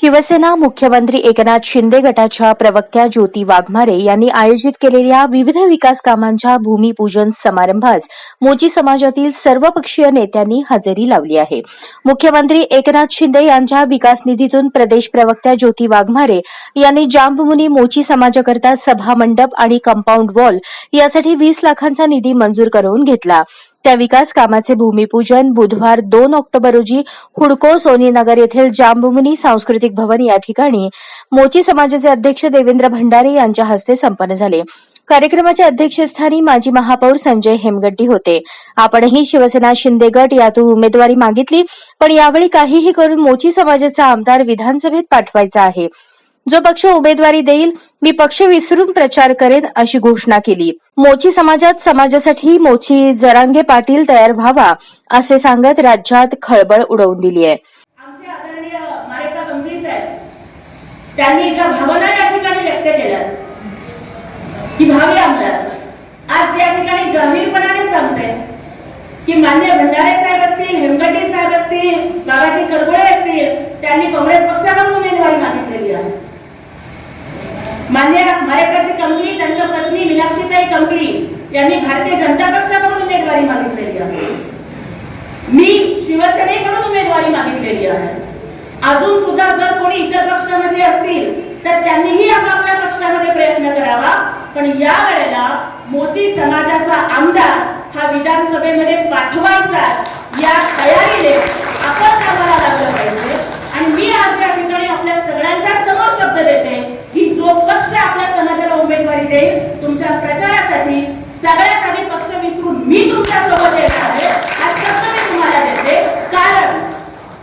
शिवसेना मुख्यमंत्री एकनाथ शिंदे गटाच्या प्रवक्त्या ज्योती वाघमारे यांनी आयोजित केलेल्या विविध विकास कामांच्या भूमिपूजन समारंभास मोची समाजातील सर्वपक्षीय नेत्यांनी हजेरी लावली आहे. मुख्यमंत्री एकनाथ शिंदे यांच्या विकास निधीतून प्रदेश प्रवक्त्या ज्योती वाघमारे यांनी जांबमुनी मोची समाजाकरता सभा मंडप आणि कंपाऊंड वॉल यासाठी वीस लाखांचा निधी मंजूर करून घेतला. त्या विकास कामाचे भूमिपूजन बुधवार दोन ऑक्टोबर रोजी हुडको सोनीनगर येथील जांबुमुनी सांस्कृतिक भवन या ठिकाणी मोची समाजाचे अध्यक्ष देवेंद्र भंडारे यांच्या हस्ते संपन्न झाले. कार्यक्रमाच्या अध्यक्षस्थानी माजी महापौर संजय हेमगड्डी होते. आपणही शिवसेना शिंदे गट यातून उमेदवारी मागितली पण यावेळी काहीही करून मोची समाजाचा आमदार विधानसभेत पाठवायचा आहे. जो पक्ष उमेदवारी देईल मी पक्ष विसरून प्रचार करेन अशी घोषणा केली. मोची समाजात समाजासाठी मोची जरांगे पाटील तयार व्हावा असे सांगत राज्यात खळबळ उडवून दिली आहे. त्यांनी ज्या भावना या ठिकाणी व्यक्त केल्या की भावी आमदार. आज या ठिकाणी जाहीरपणाने सांगते की मान्य भंडारे साहेब असतील हेमगड्डी साहेब असतील बाबाजी कडबोळे असतील त्यांनी काँग्रेस पक्षाकडून उमेदवारी मागितलेली आहे मान्य मारेकाची कंपनी त्यांच्या पत्नी मीनाक्षीताई कंपनी यांनी भारतीय जनता पक्षाकडून उमेदवारी मागितलेली आहे. मी शिवसेनेकडून उमेदवारी मागितलेली आहे. अजून सुद्धा जर कोणी इतर पक्षामध्ये असतील तर त्यांनीही आपापल्या पक्षामध्ये प्रयत्न करावा. पण या वेळेला मोची समाजाचा आमदार हा विधानसभेमध्ये पाठवायचा या तयारीने आपण कामाला लागलं पाहिजे आणि मी आज या ठिकाणी आपल्या सगळ्यांच्या समोर शब्द देते की जो पक्ष आपल्या समाजाला उमेदवारी देईल तुमच्या प्रचारासाठी सगळ्यात आधी पक्ष विसरून मी तुमच्यासोबत येणार आहे. मी तुम्हाला देते कारण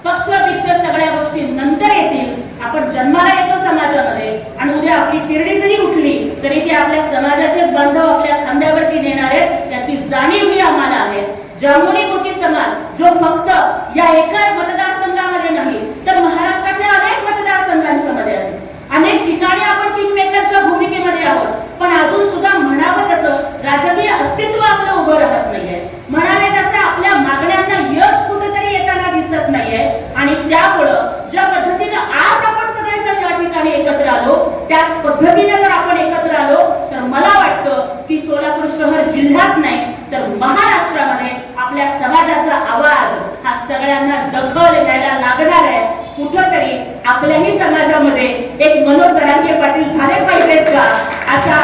पक्ष पिक्ष सगळ्या गोष्टी नंतर येतील. आपण जन्माला येतो समाजामध्ये आणि उद्या आपली शिर्डी जरी उठली तरी ते आपल्या समाजाचे बांधव आपल्या खांद्यावरती नेणार आहेत. त्याची जाणीव ही आम्हाला आहे. जामुनी मोठी समाज जो फक्त या एका मतदार नाही तर महाराष्ट्रातल्या अनेक मतदारसंघांच्या मध्ये आहे अनेक ठिकाणी आपण किंगमेकरच्या भूमिकेमध्ये आहोत पण अजून सुद्धा म्हणावं तसं राजकीय अस्तित्व आपलं उभं राहत नाहीये म्हणावे तसं आपल्या मागण्यांना यश कुठेतरी येताना दिसत नाहीये आणि त्यामुळं ज्या पद्धतीनं आज आपण सगळेजण या ठिकाणी एकत्र आलो त्याच पद्धतीने जर आपण एकत्र आलो तर मला वाटतं की सोलापूर शहर जिल्ह्यात नाही तर महाराष्ट्रामध्ये आपल्या समाजाचा आवाज हा सगळ्यांना दखल घ्यायला लागणार आहे. कुठंतरी आपल्याही समाजामध्ये एक मनोज जरांगे पाटील झाले पाहिजेत का? असा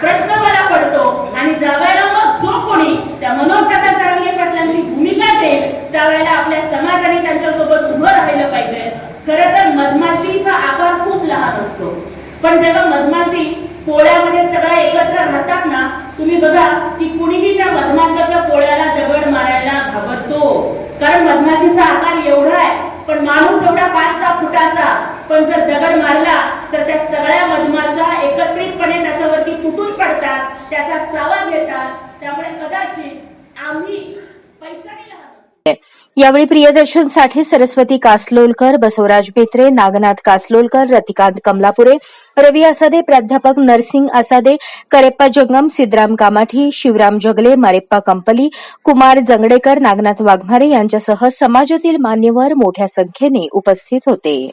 प्रश्न मला पडतो. आणि ज्यावेळेला मग जो कोणी त्या मनोज दादा जरांगे पाटलांची भूमिका देईल त्यावेळेला आपल्या समाजाने त्यांच्यासोबत उभं राहिलं पाहिजे. खरं तर मधमाशीचा आकार खूप लहान असतो. पण जेव्हा मधमाशी पोळ्यामध्ये सगळ्या एकत्र राहतात ना तुम्ही बघा की कुणीही त्या मधमाशाच्या पोळ्याला दगड मारायला घाबरतो कारण मधमाशीचा आकार एवढा आहे पण माणूस एवढा पाच सहा फुटाचा पण जर दगड मारला तर त्या सगळ्या मधमाशा एकत्रितपणे त्याच्यावरती फुटून पडतात त्याचा चावा घेतात त्यामुळे कदाचित आम्ही यावेळी प्रियदर्शन साठे सरस्वती कासलोलकर बसवराज बेत्रे नागनाथ कासलोलकर रतिकांत कमलापुरे रवी आसादे प्राध्यापक नरसिंग आसादे करेप्पा जंगम सिद्धराम कामाठी शिवराम जगले मारेप्पा कंपली कुमार जंगडेकर नागनाथ वाघमारे यांच्यासह समाजातील मान्यवर मोठ्या संख्येने उपस्थित होते.